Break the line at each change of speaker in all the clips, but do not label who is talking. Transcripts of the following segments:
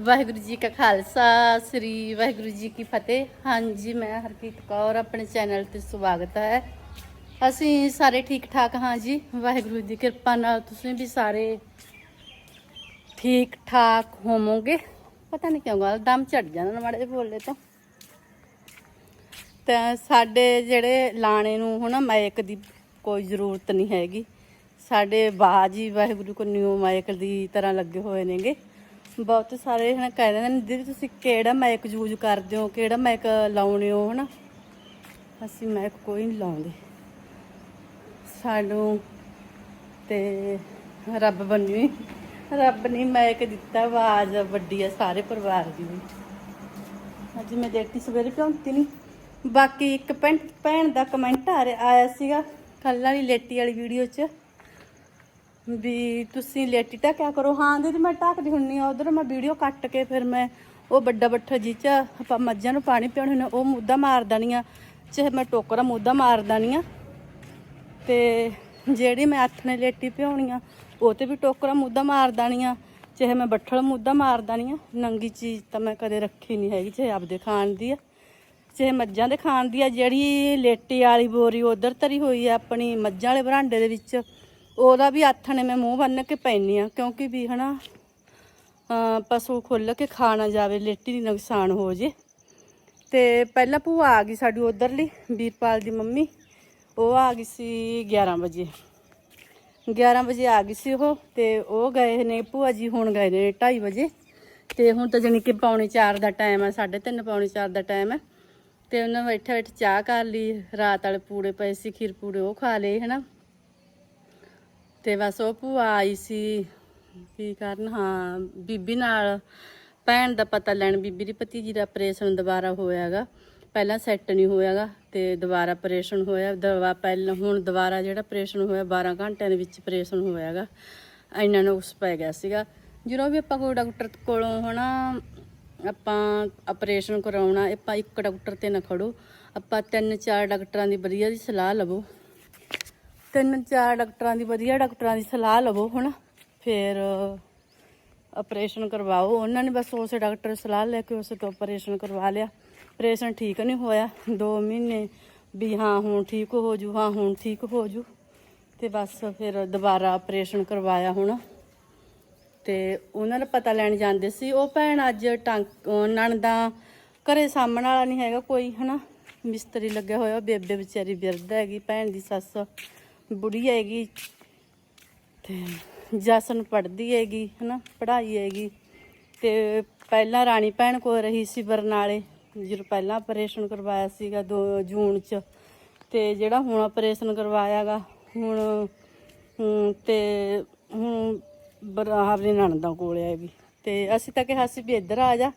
ਵਾਹਿਗੁਰੂ ਜੀ ਕਾ ਖਾਲਸਾ, ਸ੍ਰੀ ਵਾਹਿਗੁਰੂ ਜੀ ਕੀ ਫਤਿਹ। ਹਾਂਜੀ, ਮੈਂ ਹਰਕੀਤ ਕੌਰ, ਆਪਣੇ ਚੈਨਲ ਤੇ ਸਵਾਗਤ ਹੈ। ਅਸੀਂ ਸਾਰੇ ਠੀਕ ਠਾਕ ਹਾਂ ਜੀ। ਵਾਹਿਗੁਰੂ ਦੀ ਕਿਰਪਾ ਨਾਲ ਤੁਸੀਂ ਵੀ ਸਾਰੇ ਠੀਕ ਠਾਕ ਹੋਵੋਗੇ। ਪਤਾ ਨਹੀਂ ਕਿਉਂ ਗੱਲ, ਦਮ ਚੜ ਜਾਂਦਾ ਮਾੜੇ ਜਿਹੇ ਬੋਲੇ ਤੋਂ। ਤਾਂ ਸਾਡੇ ਜਿਹੜੇ ਲਾਣੇ ਨੂੰ ਹੁਣ ਮਾਇਕ ਦੀ ਕੋਈ ਜ਼ਰੂਰਤ ਨਹੀਂ ਹੈਗੀ। ਸਾਡੇ ਬਾਜੀ ਵਾਹਿਗੁਰੂ ਕੋ ਨਿਊ ਮਾਇਕ ਦੀ ਤਰ੍ਹਾਂ ਲੱਗੇ ਹੋਏ ਨੇਗੇ। ਬਹੁਤ ਸਾਰੇ ਹਨਾ ਕਹਿ ਦਿੰਦੇ ਨੇ, ਦੀਦੀ ਤੁਸੀਂ ਕਿਹੜਾ ਮਾਈਕ ਯੂਜ਼ ਕਰਦੇ ਹੋ? ਕਿਹੜਾ ਮਾਈਕ ਲਾਉਣੇ ਹੋ? ਹਨਾ? ਅਸੀਂ ਮੈਕ ਕੋਈ ਨਹੀਂ ਲਾਉਂਦੇ। ਸਾਨੂੰ ਤੇ ਰੱਬ ਬੰਨੀ ਰੱਬ ਨੇ ਮੈਕ ਦਿੱਤਾ, ਆਵਾਜ਼ ਵੱਡੀ ਆ ਸਾਰੇ ਪਰਿਵਾਰ ਦੀ ਵੀ। ਅੱਜ ਮੈਂ ਦੇਖਤੀ ਸਵੇਰੇ ਪਹੁੰਚਤੀ ਨਹੀਂ ਬਾਕੀ ਇੱਕ ਭੈਣ ਭੈਣ ਦਾ ਕਮੈਂਟ ਆ ਰਿਹਾ, ਆਇਆ ਸੀਗਾ ਕੱਲ ਵਾਲੀ ਲੇਟੀ ਵਾਲੀ ਵੀਡੀਓ 'ਚ। ਵੀ ਤੁਸੀਂ ਲੇਟੀ ਟਕਿਆ ਕਰੋ। ਹਾਂ, ਦੀਦੀ, ਮੈਂ ਟੱਕਦੀ ਹੁੰਨੀ ਆ। ਉਧਰ ਮੈਂ ਵੀਡੀਓ ਕੱਟ ਕੇ ਫਿਰ ਮੈਂ ਉਹ ਵੱਡਾ ਬੱਠਾ ਜੀ ਚ ਆਪਾਂ ਮੱਝਾਂ ਨੂੰ ਪਾਣੀ ਪਿਆਉਣ ਹੁੰਦੇ ਉਹ ਮੁੱਦਾ ਮਾਰ ਦੇਣੀ ਆ। ਚਾਹੇ ਮੈਂ ਟੋਕਰਾ ਮੁੱਦਾ ਮਾਰ ਦੇਣੀ ਆ। ਤੇ ਜਿਹੜੀ ਮੈਂ ਹੱਥ ਨੇ ਲੇਟੀ ਪਿਆਉਣੀ ਆ, ਉਹ ਤੇ ਵੀ ਟੋਕਰਾ ਮੁੱਦਾ ਮਾਰ ਦੇਣੀ ਆ। ਚਾਹੇ ਮੈਂ ਬੱਠਲ ਮੁੱਦਾ ਮਾਰ ਦੇਣੀ ਆ। ਨੰਗੀ ਚੀਜ਼ ਤਾਂ ਮੈਂ ਕਦੇ ਰੱਖੀ ਨਹੀਂ ਹੈਗੀ, ਚਾਹੇ ਆਪਦੇ ਖਾਣ ਦੀ ਆ। ਚਾਹੇ ਮੱਝਾਂ ਦੇ ਖਾਣ ਦੀ ਆ। ਜਿਹੜੀ ਲੇਟੀ ਵਾਲੀ ਬੋਰੀ ਉਧਰ ਤਰੀ ਹੋਈ ਆ, ਆਪਣੀ ਮੱਝਾਂ ਵਾਲੇ ਬਰਾਂਡੇ ਦੇ ਵਿੱਚ ਉਹਦਾ ਵੀ ਹੱਥ ਨੇ ਮੈਂ ਮੂੰਹ ਬੰਨ ਕੇ ਪੈਣੀ ਆ ਕਿਉਂਕਿ ਵੀ ਹਨਾ ਅਮ ਪਸ਼ੂ ਖੁੱਲ ਕੇ ਖਾ ਨਾ ਜਾਵੇ, ਲੇਟੀ ਦੀ ਨੁਕਸਾਨ ਹੋ ਜੇ। ਤੇ ਪਹਿਲਾਂ ਭੂਆ ਆ ਗਈ ਸਾਡੀ ਉਧਰਲੀ, ਵੀਰਪਾਲ ਦੀ ਮੰਮੀ, ਉਹ ਆ ਗਈ ਸੀ 11 ਵਜੇ। 11 ਵਜੇ ਆ ਗਈ ਸੀ ਉਹ, ਤੇ ਉਹ ਗਏ ਨੇ, ਭੂਆ ਜੀ ਹੁਣ ਗਏ ਨੇ 2:30 ਵਜੇ। ਤੇ ਹੁਣ ਤਾਂ ਜਾਣੀ ਕਿ ਪੌਣੇ 4 ਦਾ ਟਾਈਮ ਹੈ 3:30 ਪੌਣੇ 4 ਦਾ ਟਾਈਮ ਹੈ ਤੇ ਉਹਨਾਂ ਬੈਠੇ ਬੈਠੇ ਚਾਹ ਕਰ ਲਈ, ਰਾਤ ਵਾਲੇ ਪੂੜੇ ਪਏ ਸੀ, ਖੀਰ ਪੂੜੇ ਉਹ ਖਾ ਲਏ, ਹਨਾ। ਤੇ ਬਸ ਉਹ ਭੂਆ ਆਈ ਸੀ, ਕੀ ਕਰਨ, ਹਾਂ, ਬੀਬੀ ਨਾਲ, ਭੈਣ ਦਾ ਪਤਾ ਲੈਣ, ਬੀਬੀ ਦੀ ਭਤੀਜੀ ਦਾ ਆਪਰੇਸ਼ਨ ਦੁਬਾਰਾ ਹੋਇਆਗਾ ਪਹਿਲਾਂ ਸੈੱਟ ਨਹੀਂ ਹੋਇਆਗਾ ਤੇ ਦੁਬਾਰਾ ਆਪਰੇਸ਼ਨ ਹੋਇਆ, ਦਵਾ ਪਹਿਲਾਂ, ਹੁਣ ਦੁਬਾਰਾ ਜਿਹੜਾ ਆਪਰੇਸ਼ਨ ਹੋਇਆ 12 ਘੰਟਿਆਂ ਦੇ ਵਿੱਚ ਆਪਰੇਸ਼ਨ ਹੋਇਆਗਾ ਇੰਨਾ ਨੁਕਸ ਪੈ ਗਿਆ ਸੀਗਾ। ਜਦੋਂ ਵੀ ਆਪਾਂ ਕੋਈ ਡਾਕਟਰ ਕੋਲੋਂ ਹਨਾ, ਆਪਾਂ ਆਪਰੇਸ਼ਨ ਕਰਾਉਣਾ, ਆਪਾਂ ਇੱਕ ਡਾਕਟਰ ਤੇ ਨਾ ਖੜੋ, ਆਪਾਂ ਤਿੰਨ ਚਾਰ ਡਾਕਟਰਾਂ ਦੀ ਵਧੀਆ ਦੀ ਸਲਾਹ ਲਵੋ। ਤਿੰਨ ਚਾਰ ਡਾਕਟਰਾਂ ਦੀ, ਵਧੀਆ ਡਾਕਟਰਾਂ ਦੀ ਸਲਾਹ ਲਵੋ ਹੁਣ, ਫਿਰ ਆਪਰੇਸ਼ਨ ਕਰਵਾਓ। ਉਹਨਾਂ ਨੇ ਬਸ ਉਸੇ ਡਾਕਟਰ ਸਲਾਹ ਲੈ ਕੇ ਉਸੇ ਤੋਂ ਆਪਰੇਸ਼ਨ ਕਰਵਾ ਲਿਆ। ਆਪਰੇਸ਼ਨ ਠੀਕ ਨਹੀਂ ਹੋਇਆ। 2 ਮਹੀਨੇ ਵੀ ਹਾਂ, ਹੁਣ ਠੀਕ ਹੋ ਜੂ, ਹਾਂ, ਹੁਣ ਠੀਕ ਹੋ ਜੂ। ਤੇ ਬਸ ਫਿਰ ਦੁਬਾਰਾ ਆਪਰੇਸ਼ਨ ਕਰਵਾਇਆ ਹੁਣ। ਤੇ ਉਹਨਾਂ ਦਾ ਪਤਾ ਲੈਣ ਜਾਂਦੇ ਸੀ। ਉਹ ਭੈਣ ਅੱਜ ਟਾਂਕ ਨਣਦਾ ਘਰੇ ਸਾਹਮਣ ਵਾਲਾ ਨਹੀਂ ਹੈਗਾ ਕੋਈ, ਹਨਾ? ਮਿਸਤਰੀ ਲੱਗਿਆ ਹੋਇਆ, ਬੇਬੇ ਵਿਚਾਰੀ ਬਿਰਧ ਹੈਗੀ, ਭੈਣ ਦੀ ਸੱਸ। ਬੁੜੀ ਹੈਗੀ ਤੇ ਜਸਨ ਪੜਦੀ ਹੈਗੀ ਹਨਾ ਪੜ੍ਹਾਈ ਹੈਗੀ ਤੇ ਪਹਿਲਾਂ ਰਾਣੀ ਭੈਣ ਕੋਲ ਰਹੀ ਸੀ ਬਰਨਾਲੇ ਜਦੋਂ ਪਹਿਲਾਂ ਆਪਰੇਸ਼ਨ ਕਰਵਾਇਆ ਸੀਗਾ 2 ਜੂਨ ਚ ਤੇ ਜਿਹੜਾ ਹੁਣ ਆਪਰੇਸ਼ਨ ਕਰਵਾਇਆਗਾ ਹੁਣ ਹਮ, ਤੇ ਹੁਣ ਬਰਾਬਰੀ ਨਣਦਾਂ ਕੋਲ ਹੈਗੀ ਤੇ ਅਸੀਂ ਤਾਂ ਕਿਹਾ ਸੀ ਵੀ ਇੱਧਰ ਆ ਜਾ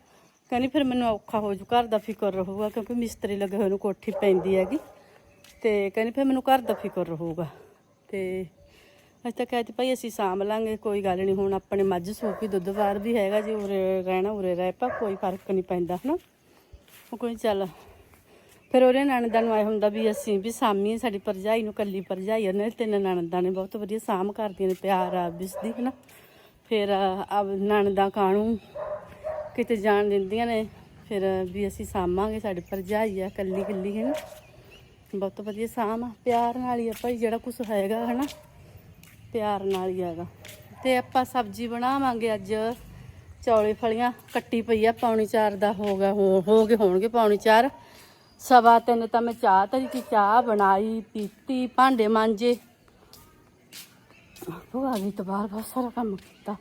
ਕਹਿੰਦੀ ਫਿਰ ਮੈਨੂੰ ਔਖਾ ਹੋ ਜੂ ਘਰ ਦਾ ਫਿਕਰ ਰਹੂਗਾ ਕਿਉਂਕਿ ਮਿਸਤਰੀ ਲੱਗੇ ਹੋਏ ਨੂੰ ਕੋਠੀ ਪੈਂਦੀ ਹੈਗੀ ਤੇ ਕਹਿੰਦੀ ਫਿਰ ਮੈਨੂੰ ਘਰ ਦਾ ਫਿਕਰ ਰਹੂਗਾ। ਤੇ ਅੱਜ ਤਾਂ ਕਹਿੰਦੇ ਭਾਈ ਅਸੀਂ ਸਾਂਭ ਲਾਂਗੇ, ਕੋਈ ਗੱਲ ਨਹੀਂ ਹੁਣ ਆਪਣੇ ਮੱਝ ਸੂਪੀ ਦੁੱਧ ਬਾਰ ਵੀ ਹੈਗਾ ਜੀ, ਉਰੇ ਰਹਿਣਾ, ਉਰੇ ਰਹਿ ਪਾ, ਕੋਈ ਫ਼ਰਕ ਨਹੀਂ ਪੈਂਦਾ, ਹਨਾ? ਉਹ ਕੋਈ ਚੱਲ, ਫਿਰ ਉਹਦੇ ਨਣਦਾਂ ਨੂੰ ਆਏ ਹੁੰਦਾ ਵੀ ਅਸੀਂ ਵੀ ਸਾਮੀ ਸਾਡੀ ਪਰਜਾਈ ਨੂੰ ਕੱਲੀ ਪਰਜਾਈ ਉਹਨੇ ਤਿੰਨ ਨਣਦਾਂ ਨੇ, ਬਹੁਤ ਵਧੀਆ ਸਾਂਭ ਕਰਦੀਆਂ ਨੇ, ਪਿਆਰ ਆ ਬਿਸਦੀ ਹਨਾ? ਫਿਰ ਆ ਨਣਦਾਂ ਕਾਣੂ ਕਿਤੇ ਜਾਣ ਦਿੰਦੀਆਂ ਨੇ, ਫਿਰ ਵੀ ਅਸੀਂ ਸਾਂਭਾਂਗੇ, ਸਾਡੀ ਪਰਜਾਈ ਆ ਕੱਲੀ ਕੱਲੀ ਹੈ ਨਾ ਬਹੁਤ ਵਧੀਆ ਸਾਂਭ ਆ। ਪਿਆਰ ਨਾਲ ਹੀ ਆ ਭਾਈ, ਜਿਹੜਾ ਕੁਝ ਹੈਗਾ, ਹਨਾ? ਪਿਆਰ ਨਾਲ ਹੀ ਹੈਗਾ। ਤੇ ਆਪਾਂ ਸਬਜ਼ੀ ਬਣਾਵਾਂਗੇ ਅੱਜ। ਚੌਲੇ ਫਲੀਆਂ, ਕੱਟੀ ਪਈ ਆ, ਪੌਣੀ ਚਾਰ ਦਾ ਹੋ ਗਿਆ, ਹੋ ਗਏ ਹੋਣਗੇ ਪੌਣੀ ਚਾਰ। ਸਵਾ ਤਿੰਨ ਤਾਂ ਮੈਂ ਚਾਹ ਤਰੀ ਦੀ ਚਾਹ ਬਣਾਈ, ਪੀਤੀ, ਭਾਂਡੇ ਮਾਂਜੇ। ਉਹ ਆ ਗਈ ਤੋਂ ਬਾਅਦ ਬਹੁਤ ਸਾਰਾ ਕੰਮ ਕੀਤਾ।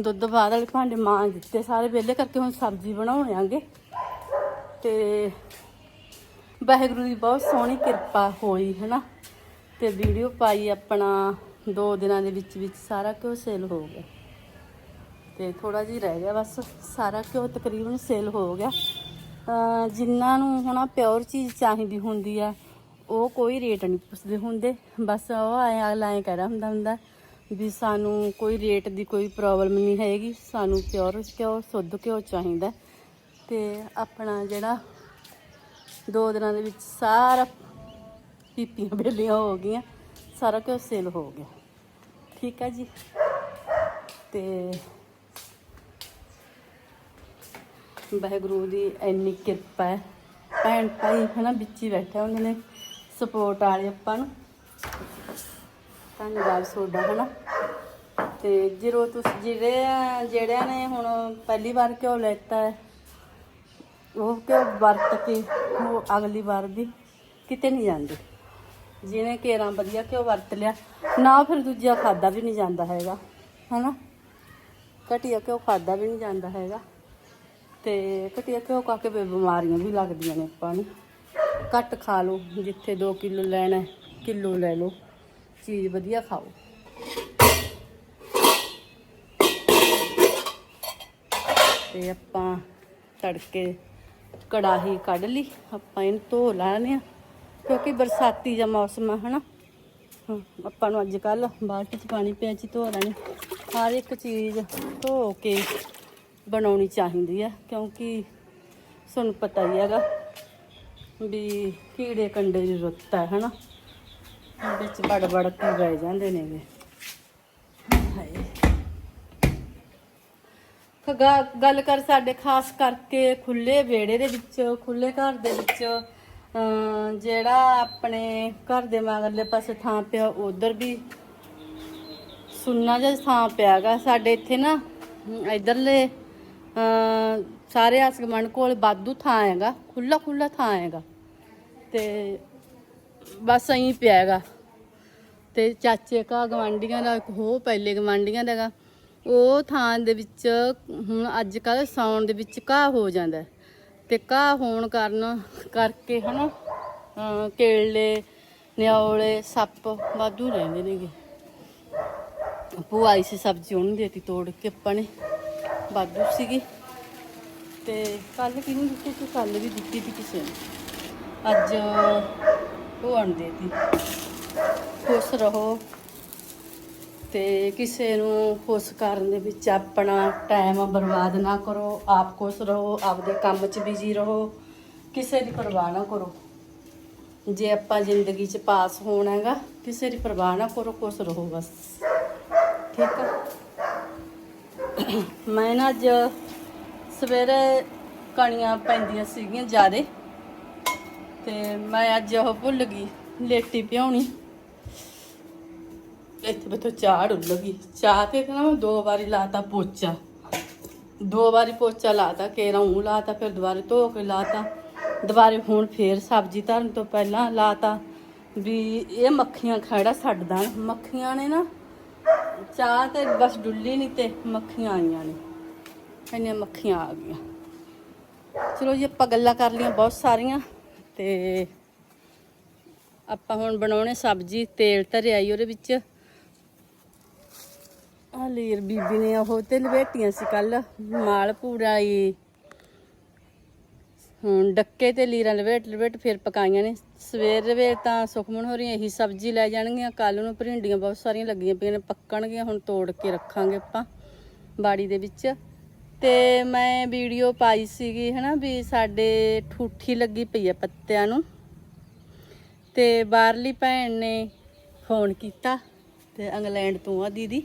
ਦੁੱਧ ਬਾਅਦ ਵਾਲੇ ਭਾਂਡੇ ਮਾਂਜ ਦਿੱਤੇ ਸਾਰੇ, ਵਿਹਲੇ ਕਰਕੇ ਹੁਣ ਸਬਜ਼ੀ ਬਣਾਉਣੇ ਆਂਗੇ। ਤੇ ਵਾਹਿਗੁਰੂ ਦੀ ਬਹੁਤ ਸੋਹਣੀ ਕਿਰਪਾ ਹੋਈ ਹੈ ਨਾ ਤੇ ਵੀਡੀਓ ਪਾਈ ਆਪਣਾ, ਦੋ ਦਿਨਾਂ ਦੇ ਵਿੱਚ ਵਿੱਚ ਸਾਰਾ ਘਿਓ ਸੇਲ ਹੋ ਗਿਆ। ਤੇ ਥੋੜਾ ਜਿਹਾ ਰਹਿ ਗਿਆ ਬਸ, ਸਾਰਾ ਘਿਓ ਤਕਰੀਬਨ ਸੇਲ ਹੋ ਗਿਆ। ਜਿਨ੍ਹਾਂ ਨੂੰ ਹੁਣ ਪਿਓਰ ਚੀਜ਼ ਚਾਹੀਦੀ ਹੁੰਦੀ ਆ, ਉਹ ਕੋਈ ਰੇਟ ਨਹੀਂ ਪੁੱਛਦੇ ਹੁੰਦੇ। ਬਸ ਉਹ ਆਏ ਅਗਲਾ ਐਂ ਕਹਿ ਹੁੰਦਾ ਹੁੰਦਾ ਵੀ ਸਾਨੂੰ ਕੋਈ ਰੇਟ ਦੀ ਕੋਈ ਪ੍ਰੋਬਲਮ ਨਹੀਂ ਹੈਗੀ। ਸਾਨੂੰ ਪਿਓਰ ਘਿਓ, ਸ਼ੁੱਧ ਘਿਓ ਚਾਹੀਦਾ। ਤੇ ਆਪਣਾ ਜਿਹੜਾ ਦੋ ਦਿਨਾਂ ਦੇ ਵਿੱਚ ਸਾਰਾ ਪੀਪੀਆਂ ਬੇਲੀਆਂ ਹੋ ਗਈਆਂ, ਸਾਰਾ ਕੁਝ ਸੇਲ ਹੋ ਗਿਆ। ਠੀਕ ਹੈ ਜੀ? ਤੇ ਵਾਹਿਗੁਰੂ ਦੀ ਇੰਨੀ ਕਿਰਪਾ ਹੈ। ਭੈਣ ਭਾਈ ਹਨਾ, ਵਿੱਚ ਹੀ ਬੈਠਾ ਉਹਨਾਂ ਨੇ ਸਪੋਰਟ ਵਾਲੇ ਆਪਾਂ ਨੂੰ। ਧੰਨਵਾਦ ਤੁਹਾਡਾ, ਹਨਾ। ਤੇ ਜਦੋਂ ਤੁਸੀਂ ਜਿਹੜੇ ਜਿਹੜਿਆਂ ਨੇ ਹੁਣ ਪਹਿਲੀ ਵਾਰ ਘਿਓ ਲੈਤਾ ਹੈ ਉਹ ਘਿਓ ਵਰਤ ਕੇ ਉਹ ਅਗਲੀ ਵਾਰ ਵੀ ਕਿਤੇ ਨਹੀਂ ਜਾਂਦੀ। ਜਿਹਨੇ ਕੇਰਾਂ ਵਧੀਆ ਘਿਓ ਵਰਤ ਲਿਆ, ਨਾ ਫਿਰ ਦੂਜਾ ਖਾਦਾ ਵੀ ਨਹੀਂ ਜਾਂਦਾ ਹੈਗਾ, ਹਨਾ? ਘਟੀਆ ਘਿਓ ਖਾਦਾ ਵੀ ਨਹੀਂ ਜਾਂਦਾ ਹੈਗਾ। ਤੇ ਘਟੀਆ ਘਿਓ ਖਾ ਕੇ ਬਿਮਾਰੀਆਂ ਵੀ ਲੱਗਦੀਆਂ ਨੇ ਆਪਾਂ ਨੂੰ। ਘੱਟ ਖਾ ਲਓ, ਜਿੱਥੇ 2 ਕਿਲੋ ਲੈਣਾ, ਕਿਲੋ ਲੈ ਲਓ, ਚੀਜ਼ ਵਧੀਆ ਖਾਓ। ਤੇ ਆਪਾਂ ਤੜਕੇ ਕੜਾਹੀ ਕੱਢ ਲਈ ਆਪਾਂ ਇਹਨੂੰ ਧੋ ਲਾਣੇ ਆ ਕਿਉਂਕਿ ਬਰਸਾਤੀ ਦਾ ਮੌਸਮ ਆ ਹਨਾ? ਹਾਂ, ਆਪਾਂ ਨੂੰ ਅੱਜ ਕੱਲ ਬਾਲਟੀ 'ਚ ਪਾਣੀ ਪਿਆ ਚ ਧੋ ਲੈਣੀ। ਹਰ ਇੱਕ ਚੀਜ਼ ਧੋ ਕੇ ਬਣਾਉਣੀ ਚਾਹੀਦੀ ਆ ਕਿਉਂਕਿ ਤੁਹਾਨੂੰ ਪਤਾ ਹੀ ਹੈਗਾ ਵੀ ਕੀੜੇ ਕੰਡੇ ਦੀ ਰੁੱਤ ਹੈ ਹਨਾ? ਵਿੱਚ ਬੜ ਬੜ ਕੇ ਰਹਿ ਜਾਂਦੇ ਨੇਗੇ ਹਾਏ ਗ- ਗੱਲ ਕਰ ਸਾਡੇ ਖਾਸ ਕਰਕੇ ਖੁੱਲੇ ਵਿਹੜੇ ਦੇ ਵਿੱਚ ਖੁੱਲੇ ਘਰ ਦੇ ਵਿੱਚ ਅਮ ਜਿਹੜਾ ਆਪਣੇ ਘਰ ਦੇ ਮਗਰਲੇ ਪਾਸੇ ਥਾਂ ਪਿਆ ਉਧਰ ਵੀ ਸੁੰਨਾ ਜਿਹਾ ਥਾਂ ਪਿਆਗਾ। ਸਾਡੇ ਇੱਥੇ ਨਾ ਅਮ, ਇੱਧਰਲੇ ਅਮ, ਸਾਰੇ ਆਸਗਮਣ ਕੋਲ ਬਾਦੂ ਥਾਂ ਹੈਗਾ ਖੁੱਲਾ ਖੁੱਲਾ ਥਾਂ ਹੈਗਾ। ਤੇ ਬਸ ਐਂ ਪਿਆ ਹੈਗਾ। ਤੇ ਚਾਚੇ ਕਾ ਗਵਾਂਡੀਆਂ ਦਾ ਇੱਕ ਹੋ ਪਹਿਲੇ ਗਵਾਂਡੀਆਂ ਦਾ ਹੈਗਾ। ਉਹ ਥਾਂ ਦੇ ਵਿੱਚ, ਹੁਣ ਅੱਜ ਕੱਲ ਸਾਉਣ ਦੇ ਵਿੱਚ ਘਾਹ ਹੋ ਜਾਂਦਾ ਹੈ। ਤੇ ਘਾਹ ਹੋਣ ਕਾਰਨ ਕਰਕੇ ਹਨਾ ਅਮ ਕੇਲੇ ਨਿਆਉਲੇ ਸੱਪ ਵਾਧੂ ਰਹਿੰਦੇ ਨੇਗੇ। ਭੂਆ ਆਈ ਸੀ ਸਬਜ਼ੀ ਉਹਨੂੰ ਦੇਤੀ ਤੋੜ ਕੇ ਆਪਾਂ ਨੇ ਵਾਧੂ ਸੀਗੀ। ਤੇ ਕੱਲ ਕਿਹਨੂੰ ਦਿੱਤੀ ਸੀ? ਕੱਲ ਵੀ ਦਿੱਤੀ ਸੀ ਕਿਸੇ ਨੇ। ਅੱਜ ਭੂਆ ਨੂੰ ਦੇਤੀ। ਖੁਸ਼ ਰਹੋ। ਤੇ ਕਿਸੇ ਨੂੰ ਉਸ ਕਰਨ ਦੇ ਵਿੱਚ ਆਪਣਾ ਟਾਈਮ ਬਰਬਾਦ ਨਾ ਕਰੋ, ਆਪ ਖੁਸ਼ ਰਹੋ, ਆਪਦੇ ਕੰਮ 'ਚ ਬਿਜ਼ੀ ਰਹੋ, ਕਿਸੇ ਦੀ ਪਰਵਾਹ ਨਾ ਕਰੋ। ਜੇ ਆਪਾਂ ਜ਼ਿੰਦਗੀ 'ਚ ਪਾਸ ਹੋਣਾ ਹੈਗਾ, ਕਿਸੇ ਦੀ ਪਰਵਾਹ ਨਾ ਕਰੋ, ਖੁਸ਼ ਰਹੋ ਬਸ। ਠੀਕ ਆ? ਮੈਂ ਨਾ ਅੱਜ ਸਵੇਰੇ ਕਣੀਆਂ ਪੈਂਦੀਆਂ ਸੀਗੀਆਂ ਜ਼ਿਆਦੇ, ਤੇ ਮੈਂ ਅੱਜ ਉਹ ਭੁੱਲ ਗਈ, ਲੇਟੀ ਪਿਉਣੀ ਇੱਥੇ ਬਥੋ ਚਾਹ ਡੁੱਲ ਗਈ। ਚਾਹ ਤੇ ਨਾ ਮੈਂ ਦੋ ਵਾਰੀ ਲਾਤਾ ਪੋਚਾ। ਦੋ ਵਾਰੀ ਪੋਚਾ ਲਾਤਾ, ਕੇਰਾ ਉਹ ਲਾਤਾ, ਫਿਰ ਦੁਬਾਰੇ ਧੋ ਕੇ ਲਾਤਾ। ਦੁਬਾਰੇ ਹੁਣ ਫੇਰ ਸਬਜ਼ੀ ਧਰਨ ਤੋਂ ਪਹਿਲਾਂ ਲਾਤਾ। ਵੀ ਇਹ ਮੱਖੀਆਂ ਖੜਾ ਛੱਡ ਦੇਣ ਮੱਖੀਆਂ ਨੇ ਨਾ, ਚਾਹ ਤੇ ਬਸ ਡੁੱਲੀ ਨਹੀਂ ਤੇ ਮੱਖੀਆਂ ਆਈਆਂ ਨੇ। ਇੰਨੀਆਂ ਮੱਖੀਆਂ ਆ ਗਈਆਂ। ਚਲੋ ਜੀ, ਆਪਾਂ ਗੱਲਾਂ ਕਰ ਲਈਆਂ ਬਹੁਤ ਸਾਰੀਆਂ ਤੇ ਆਪਾਂ ਹੁਣ ਬਣਾਉਣੇ ਸਬਜ਼ੀ, ਤੇਲ ਧਰਿਆ ਆਈ ਉਹਦੇ ਵਿੱਚ। ਆ ਲੀਰ ਬੀਬੀ ਨੇ ਉਹ ਤੇ ਲਵੇਟੀਆਂ ਸੀ ਕੱਲ, ਮਾਲ ਪੂੜਾ ਹੀ ਹੁਣ ਡੱਕੇ ਤੇ ਲੀਰਾਂ ਲਵੇਟ ਲਵੇਟ ਫਿਰ ਪਕਾਈਆਂ ਨੇ। ਸਵੇਰ ਵੇ ਤਾਂ ਸੁਖਮਨ ਹੋ ਰਹੀ ਇਹੀ ਸਬਜ਼ੀ ਲੈ ਜਾਣਗੀਆਂ, ਕੱਲ ਨੂੰ ਭਰਿੰਡੀਆਂ ਬਹੁਤ ਸਾਰੀਆਂ ਲੱਗੀਆਂ ਪਈਆਂ ਨੇ, ਪੱਕਣਗੀਆਂ, ਹੁਣ ਤੋੜ ਕੇ ਰੱਖਾਂਗੇ ਆਪਾਂ ਬਾੜੀ ਦੇ ਵਿੱਚ। ਤੇ ਮੈਂ ਵੀਡੀਓ ਪਾਈ ਸੀਗੀ ਹਨਾ ਵੀ ਸਾਡੇ ਠੂਠੀ ਲੱਗੀ ਪਈ ਹੈ ਪੱਤਿਆਂ ਨੂੰ। ਤੇ ਬਾਹਰਲੀ ਭੈਣ ਨੇ ਫੋਨ ਕੀਤਾ ਤੇ ਇੰਗਲੈਂਡ ਤੋਂ ਆ ਦੀਦੀ।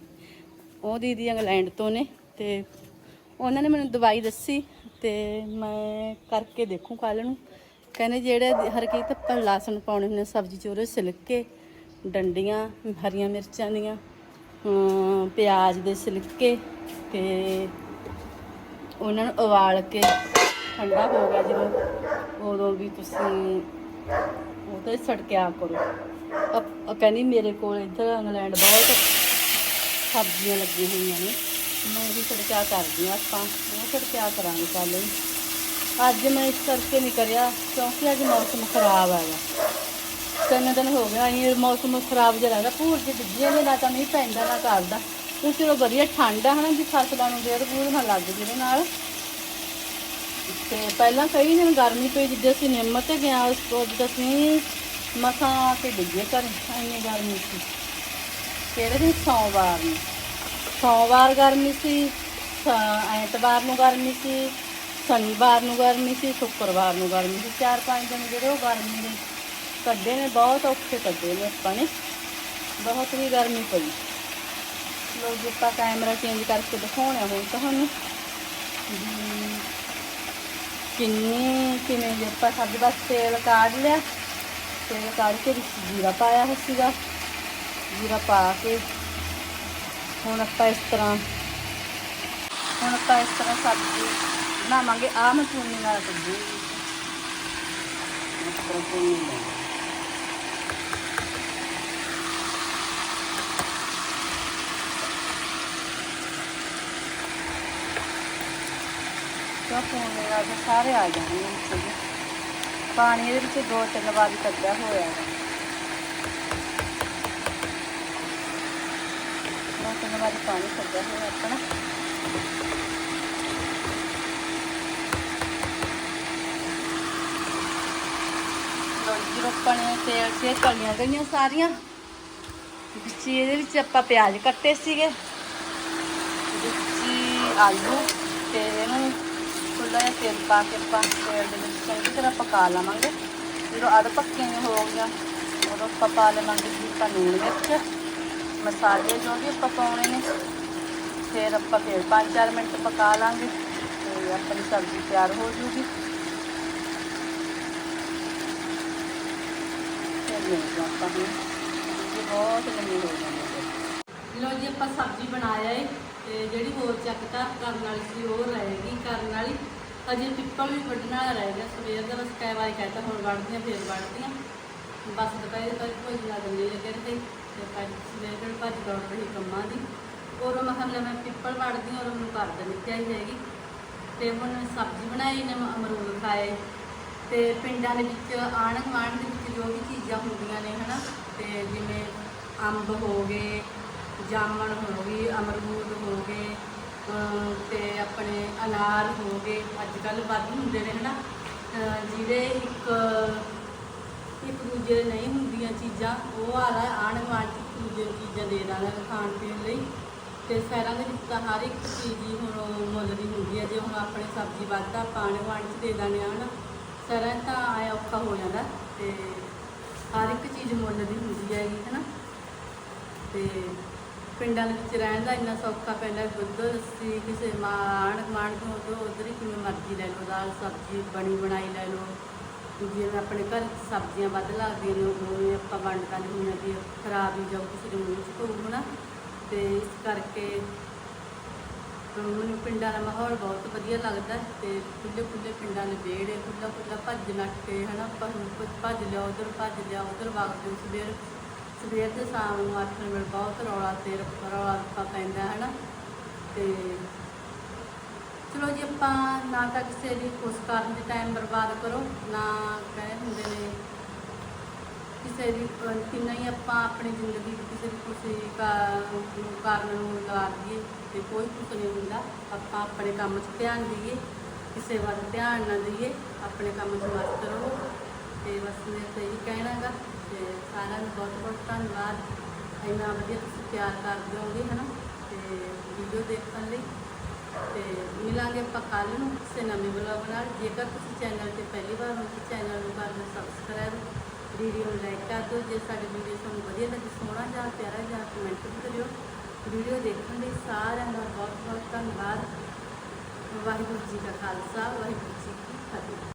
ਉਹ ਦੀਦੀ ਇੰਗਲੈਂਡ ਤੋਂ ਨੇ ਤੇ ਉਹਨਾਂ ਨੇ ਮੈਨੂੰ ਦਵਾਈ ਦੱਸੀ ਤੇ ਮੈਂ ਕਰਕੇ ਦੇਖੂ ਕੱਲ ਨੂੰ। ਕਹਿੰਦੇ ਜਿਹੜੇ ਹਰਕੀਤ ਆਪਾਂ ਲਸਣ ਪਾਉਣੇ ਹੁੰਦੇ ਸਬਜ਼ੀ ਚ ਉਹਦੇ ਸਿਲਕੇ ਡੰਡੀਆਂ, ਹਰੀਆਂ ਮਿਰਚਾਂ ਦੀਆਂ ਪਿਆਜ਼ ਦੇ ਸਿਲਕੇ ਤੇ ਉਹਨਾਂ ਨੂੰ ਉਬਾਲ ਕੇ ਠੰਡਾ ਹੋ ਗਿਆ ਜਦੋਂ ਉਦੋਂ ਵੀ ਤੁਸੀਂ ਉਹਦੇ ਸੜਕਿਆ ਕਰੋ। ਅਪ- ਕਹਿੰਦੀ ਮੇਰੇ ਕੋਲ ਇੱਧਰ ਇੰਗਲੈਂਡ ਬਹੁਤ ਸਬਜ਼ੀਆਂ ਲੱਗੀਆਂ ਹੋਈਆਂ ਨੇ। ਮੈਂ ਵੀ ਛੜਕਿਆ ਕਰਦੀ ਹਾਂ ਆਪਾਂ ਉਹ ਛੜਕਿਆ ਕਰਾਂਗੇ ਕੱਲ ਨੂੰ। ਅੱਜ ਮੈਂ ਇਸ ਕਰਕੇ ਨਹੀਂ ਕਰਿਆ, ਕਿਉਂਕਿ ਅੱਜ ਮੌਸਮ ਖਰਾਬ ਹੈਗਾ। ਤਿੰਨ ਦਿਨ ਹੋ ਗਿਆ ਇਹ ਮੌਸਮ ਖਰਾਬ ਜਿਹਾ ਲੱਗਦਾ, ਭੂਰ ਜਿਹੀ ਡਿੱਗੀਆਂ ਨੇ ਨਾ ਤਾਂ ਨਹੀਂ ਪੈਂਦਾ, ਨਾ ਕਰਦਾ ਤੇ ਚਲੋ ਵਧੀਆ, ਠੰਡ ਆ ਹਨਾ, ਵੀ ਫਸਲਾਂ ਨੂੰ ਡੇਢ ਪੂਰ ਨਾ ਲੱਗ ਜਿਹਦੇ ਨਾਲ। ਤੇ ਪਹਿਲਾਂ ਕਈ ਦਿਨ ਗਰਮੀ ਪਈ, ਜਿੱਦੇ ਅਸੀਂ ਨਿੰਮ ਤੇ ਗਿਆ ਉਸ ਤੋਂ ਅੱਜ ਅਸੀਂ ਮਸਾਂ ਕੇ ਡਿੱਗੇ ਘਰ, ਇੰਨੀ ਗਰਮੀ ਸੀ। ਕਿਹੜੇ ਦਿਨ? ਸੋਮਵਾਰ ਨੂੰ। ਸੋਮਵਾਰ ਗਰਮੀ ਸੀ ਐਤਵਾਰ ਨੂੰ ਗਰਮੀ ਸੀ, ਸ਼ਨੀਵਾਰ ਨੂੰ ਗਰਮੀ ਸੀ, ਸ਼ੁੱਕਰਵਾਰ ਨੂੰ ਗਰਮੀ ਸੀ। ਚਾਰ ਪੰਜ ਦਿਨ ਜਿਹੜੇ ਉਹ ਗਰਮੀ ਦੇ ਕੱਢੇ ਨੇ, ਬਹੁਤ ਔਖੇ ਕੱਢੇ ਨੇ ਆਪਾਂ ਨੇ। ਬਹੁਤ ਵੀ ਗਰਮੀ ਪਈ। ਲੋ ਜੀ, ਆਪਾਂ ਕੈਮਰਾ ਚੇਂਜ ਕਰਕੇ ਦਿਖਾਉਣਾ ਹੁਣ ਤੁਹਾਨੂੰ। ਕਿੰਨੀ, ਕਿਵੇਂ ਜੇ ਆਪਾਂ ਸਾਡੇ ਬਸ ਤੇਲ ਕਾੜ ਲਿਆ। ਤੇਲ ਕਾੜ ਕੇ ਵਿੱਚ ਜੀਰਾ ਪਾਇਆ ਹੋਇਆ ਸੀਗਾ। ਜੀਰਾ ਪਾ ਕੇ। ਹੁਣ ਆਪਾਂ ਇਸ ਤਰ੍ਹਾਂ ਹੁਣ ਆਪਾਂ ਇਸ ਤਰ੍ਹਾਂ ਸਬਜ਼ੀ ਬਣਾਵਾਂਗੇ। ਆ ਮੈਂ ਚੂਨੀ ਨਾਲ ਕੱਢੂੰਗੀ ਕਿਉਂ ਚੂਨੀ ਨਾਲ ਤਾਂ ਸਾਰੇ ਆ ਜਾਣਗੇ। ਵਿੱਚ ਪਾਣੀ ਇਹਦੇ ਵਿੱਚ ਦੋ ਤਿੰਨ ਵਾਰੀ ਕੱਢਿਆ ਹੋਇਆ ਹੈ ਦੋ ਤਿੰਨ ਵਾਰੀ ਪਾਣੀ ਕੱਢਿਆ ਹੋਇਆ ਆਪਣਾ। ਲਓ ਜੀ ਆਪਾਂ ਨੇ ਤੇਲ 'ਚ ਤਲੀਆਂ ਗਈਆਂ ਸਾਰੀਆਂ, ਵਿੱਚ ਇਹਦੇ ਵਿੱਚ ਆਪਾਂ ਪਿਆਜ਼ ਕੱਟੇ ਸੀਗੇ, ਵਿੱਚ ਆਲੂ ਤੇ ਇਹਨੂੰ ਖੁੱਲਾ ਜਿਹਾ ਤੇਲ ਪਾ ਕੇ ਆਪਾਂ ਤੇਲ ਦੇ ਵਿੱਚ ਚੰਗੀ ਤਰ੍ਹਾਂ ਪਕਾ ਲਵਾਂਗੇ। ਜਦੋਂ ਅੱਧ ਪੱਕੀਆਂ ਹੋ ਗਈਆਂ, ਉਦੋਂ ਆਪਾਂ ਪਾ ਲਵਾਂਗੇ ਜੀ ਆਪਾਂ ਲੂਣ ਮਿਰਚ। ਮਸਾਲੇ ਜੋ ਵੀ ਆਪਾਂ ਪਾਉਣੇ ਨੇ, ਫਿਰ ਆਪਾਂ ਫਿਰ 5-4 ਮਿੰਟ ਪਕਾ ਲਾਂਗੇ ਤੇ ਆਪਣੀ ਸਬਜ਼ੀ ਤਿਆਰ ਹੋ ਜੂਗੀ। ਫਿਰ ਆਪਾਂ ਨੂੰ ਬਹੁਤ ਲੰਮੀ ਹੋ ਜਾਂਦੀ ਲੋ ਜੀ, ਆਪਾਂ ਸਬਜ਼ੀ ਬਣਾਇਆ ਏ ਤੇ ਜਿਹੜੀ ਹੋਰ ਚੱਕਤਾ ਕਰਨ ਵਾਲੀ ਸੀ, ਉਹ ਰਹੇਗੀ ਕਰਨ ਵਾਲੀ ਅਜੇ ਪਿੱਪਲ ਵੀ ਵੱਢਣਾ ਰਹਿ ਗਿਆ। ਸਵੇਰ ਦਾ ਬਸ ਕਈ ਵਾਰੀ ਕਹਿੰਦਾ ਹੁਣ ਵੜਦੀਆਂ ਫਿਰ ਵੜਦੀਆਂ ਬਸ ਦੁਪਹਿਰੇ ਤੱਕ ਕੋਈ ਨਾ ਦਿੰਦੀ ਲੱਗੇ ਤੇ ਤੇ ਅੱਜ ਸਵੇਰ ਦੇ ਭੱਜ ਦੌੜ ਰਹੀ ਕੰਮਾਂ ਦੀ। ਔਰ ਮੈਂ ਮੈਂ ਪਿੱਪਲ ਵੜਦੀ ਔਰ ਉਹਨੂੰ ਕਰ ਦੇਣੀ ਚਾਹੀਦੀ ਹੈਗੀ। ਤੇ ਹੁਣ ਸਬਜ਼ੀ ਬਣਾਈ ਨੇ ਅਮਰੂਦ ਖਾਏ। ਤੇ ਪਿੰਡਾਂ ਦੇ ਵਿੱਚ ਆਂਢ ਗੁਆਂਢ ਦੇ ਵਿੱਚ ਜੋ ਵੀ ਚੀਜ਼ਾਂ ਹੁੰਦੀਆਂ ਨੇ, ਹਨਾ, ਤੇ ਜਿਵੇਂ ਅੰਬ ਹੋ ਗਏ, ਜਾਮਣ ਹੋ ਗਈ, ਅਮਰੂਦ ਹੋ ਗਏ ਅਮ ਤੇ ਆਪਣੇ ਅਨਾਰ ਹੋ ਗਏ। ਅੱਜ ਕੱਲ ਵੱਧ ਹੁੰਦੇ ਨੇ, ਹਨਾ। ਅਹ ਜਿਹੜੇ ਇੱਕ ਇੱਕ ਦੂਜੇ ਦੇ ਨਹੀਂ ਹੁੰਦੀਆਂ ਚੀਜ਼ਾਂ, ਉਹ ਆ ਰਿਹਾ ਆਂਢ ਗੁਆਂਢ ਚ ਚੀਜ਼ਾਂ ਦੇ ਦਾਂਗੇ ਖਾਣ ਪੀਣ ਲਈ। ਤੇ ਸ਼ਹਿਰਾਂ ਦੇ ਵਿੱਚ ਤਾਂ ਹਰ ਇੱਕ ਚੀਜ਼ ਹੀ ਹੁਣ ਮੁੱਲ ਦੀ ਹੁੰਦੀ ਹੈ, ਜੇ ਹੁਣ ਆਪਣੇ ਸਬਜ਼ੀ ਵੱਧ ਆਪਾਂ ਆਂਢ ਗੁਆਂਢ ਚ ਦੇ ਦਾਂਗੇ ਹਨਾ। ਸ਼ਹਿਰਾਂ 'ਚ ਤਾਂ ਆਇਆ ਔਖਾ ਹੋ ਜਾਂਦਾ ਤੇ ਹਰ ਇੱਕ ਚੀਜ਼ ਮੁੱਲ ਦੀ ਹੁੰਦੀ ਹੈਗੀ ਹਨਾ। ਤੇ ਪਿੰਡਾਂ ਦੇ ਵਿੱਚ ਰਹਿਣ ਦਾ ਇੰਨਾ ਸੌਖਾ ਪੈਂਦਾ, ਦੁੱਧ ਲੱਸੀ ਕਿਸੇ ਮਾਣ ਮਾਣ ਤੋਂ ਤੋਂ ਉਧਰ ਹੀ ਕਿਵੇਂ ਮਰਜ਼ੀ ਲੈ ਲਓ, ਦਾਲ, ਸਬਜ਼ੀ ਬਣੀ ਬਣਾਈ ਲੈ ਲਓ। ਜਿਵੇਂ ਆਪਣੇ ਘਰ 'ਚ ਸਬਜ਼ੀਆਂ ਵੱਧ ਲੱਗਦੀਆਂ ਨੇ, ਉਹ ਆਪਾਂ ਵੰਡ ਨਹੀਂ ਹੁੰਦੀਆਂ ਵੀ ਖਰਾਬ ਹੀ ਜਾਊ ਕਿਸੇ ਦੇ ਮੂੰਹ 'ਚ ਪਊ ਹਨਾ ਤੇ ਇਸ ਕਰਕੇ ਮੈਨੂੰ ਪਿੰਡਾਂ ਦਾ ਮਾਹੌਲ ਬਹੁਤ ਵਧੀਆ ਲੱਗਦਾ ਤੇ ਖੁੱਲੇ ਖੁੱਲੇ ਪਿੰਡਾਂ ਦੇ ਵਿਹੜੇ ਖੁੱਲਾ ਖੁੱਲਾ ਭੱਜ ਨੱਠ ਕੇ ਹਨਾ ਆਪਾਂ ਨੂੰ ਕੁਝ ਭੱਜ ਲਿਆ, ਉਧਰ ਭੱਜ ਲਿਆ, ਉਧਰ ਵਗਦੇ ਸਵੇਰ ਸਵੇਰ ਤੇ ਸ਼ਾਮ ਨੂੰ ਆਖਣ ਵੇਲੇ ਬਹੁਤ ਰੌਲਾ ਤੇ ਰੌਲਾ ਰੱਪਾ ਪੈਂਦਾ ਹਨਾ। ਤੇ ਚਲੋ ਜੀ, ਆਪਾਂ ਨਾ ਤਾਂ ਕਿਸੇ ਦੀ ਉਸ ਕਾਰਨ ਦੇ ਟਾਈਮ ਬਰਬਾਦ ਕਰੋ, ਨਾ ਕਹੇ ਹੁੰਦੇ ਨੇ ਕਿਸੇ ਦੀ ਕਿੰਨਾ ਹੀ ਆਪਾਂ ਆਪਣੀ ਜ਼ਿੰਦਗੀ ਵਿੱਚ ਕਿਸੇ ਦੀ ਖੁਸ਼ੀ ਕਾ- ਕਾਰਨ ਨੂੰ ਲਗਾ ਦਈਏ ਤੇ ਕੋਈ ਕੁਛ ਨਹੀਂ ਹੁੰਦਾ। ਆਪਾਂ ਆਪਣੇ ਕੰਮ 'ਚ ਧਿਆਨ ਦਈਏ, ਕਿਸੇ ਵੱਲ ਧਿਆਨ ਨਾ ਦਈਏ, ਆਪਣੇ ਕੰਮ 'ਚ ਮਸਤ ਰਹੋ। ਤੇ ਬਸ ਮੈਂ ਤਾਂ ਇਹੀ ਕਹਿਣਾਗਾ ਤੇ ਸਾਰਿਆਂ ਨੂੰ ਬਹੁਤ ਬਹੁਤ ਧੰਨਵਾਦ। ਇੰਨਾ ਵਧੀਆ ਤੁਸੀਂ ਪਿਆਰ ਕਰਦੇ ਹੋਗੇ, ਹਨਾ? ਤੇ ਵੀਡੀਓ ਦੇਖਣ ਲਈ ਤੇ ਮਿਲਾਂਗੇ ਆਪਾਂ ਕੱਲ ਨੂੰ ਕਿਸੇ ਨਵੇਂ ਵਲੌਗ ਨਾਲ, ਜੇਕਰ ਤੁਸੀਂ ਚੈਨਲ ਤੇ ਪਹਿਲੀ ਵਾਰ ਹੋ ਤਾਂ ਚੈਨਲ ਨੂੰ ਕਰ ਲਓ ਸਬਸਕ੍ਰਾਈਬ ਵੀਡੀਓ ਨੂੰ ਲਾਈਕ ਕਰ ਦਿਓ। ਜੇ ਸਾਡੀ ਵੀਡੀਓ ਤੁਹਾਨੂੰ ਵਧੀਆ ਲੱਗੀ, ਸੋਹਣਾ ਜਾਂ ਪਿਆਰਾ ਜਾਂ ਕਮੈਂਟ ਵੀ ਕਰਿਓ। ਵੀਡੀਓ ਦੇਖਣ ਲਈ ਸਾਰਿਆਂ ਦਾ ਬਹੁਤ ਬਹੁਤ ਧੰਨਵਾਦ। ਵਾਹਿਗੁਰੂ ਜੀ ਕਾ ਖਾਲਸਾ, ਵਾਹਿਗੁਰੂ ਜੀ ਕੀ ਫਤਿਹ।